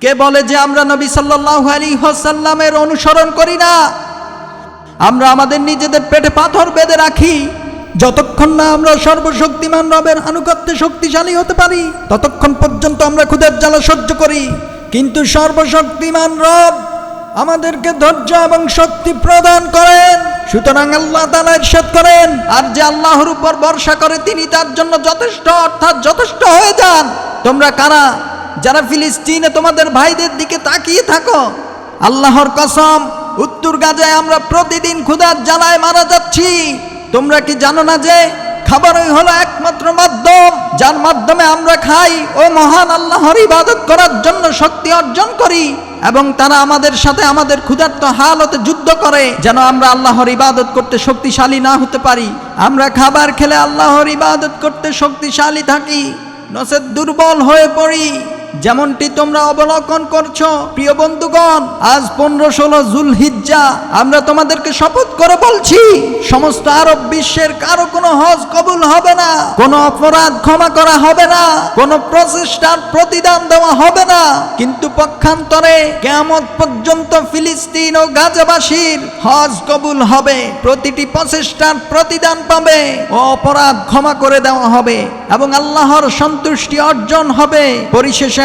কে বলে যে আমরা নবী সাল্লাল্লাহু আলাইহি ওয়াসাল্লামের অনুসরণ করি না? আমরা আমাদের নিজেদের পেটে পাথর বেঁধে রাখি। যতক্ষণ না আমরা সর্বশক্তিমান রবের আনুগত্যে শক্তিশালী হতে পারি, ততক্ষণ পর্যন্ত আমরা ক্ষুদের জ্বালা সহ্য করি। কিন্তু সর্বশক্তিমান রব আমাদেরকে ধৈর্য এবং শক্তি প্রদান করেন। সুতরাং আল্লাহ তালা ইরশাদ করেন, আর যে আল্লাহর উপর ভরসা করে তিনি তার জন্য যথেষ্ট, অর্থাৎ যথেষ্ট হয়ে যান। তোমরা কারা? যারা ফিলিস্তিনে তোমাদের ভাইদের দিকে তাকিয়ে থাকো, আল্লাহর কসম, উত্তর গাজায় আমরা প্রতিদিন ক্ষুধার জ্বালায় মারা যাচ্ছি। তোমরা কি জানো না যে খাবারই হলো একমাত্র মাধ্যম, যার মাধ্যমে আমরা খাই। ও মহান আল্লাহর ইবাদত করার জন্য শক্তি অর্জন করি এবং তারা আমাদের সাথে আমাদের ক্ষুধার্ত হালতে যুদ্ধ করে, যেন আমরা আল্লাহর ইবাদত করতে শক্তিশালী না হতে পারি। আমরা খাবার খেলে আল্লাহর ইবাদত করতে শক্তিশালী থাকি নসের দুর্বল হয়ে পড়ি। যেমনটি তোমরা অবলোকন করছ, প্রিয় বন্ধুগণ, আজ পনেরো ষোলো জুল হিজ্জা আমরা তোমাদেরকে শপথ করে বলছি, সমস্ত আরব বিশ্বের কারও কোনো হজ কবুল হবে না, কোনো অপরাধ ক্ষমা করা হবে না, কোনো প্রচেষ্টার প্রতিদান দেওয়া হবে না। কিন্তু পক্ষান্তরে কেমন পর্যন্ত ফিলিস্তিন ও গাজাবাসীর হজ কবুল হবে, প্রতিটি প্রচেষ্টার প্রতিদান পাবে ও অপরাধ ক্ষমা করে দেওয়া হবে এবং আল্লাহর সন্তুষ্টি অর্জন হবে। পরিশেষে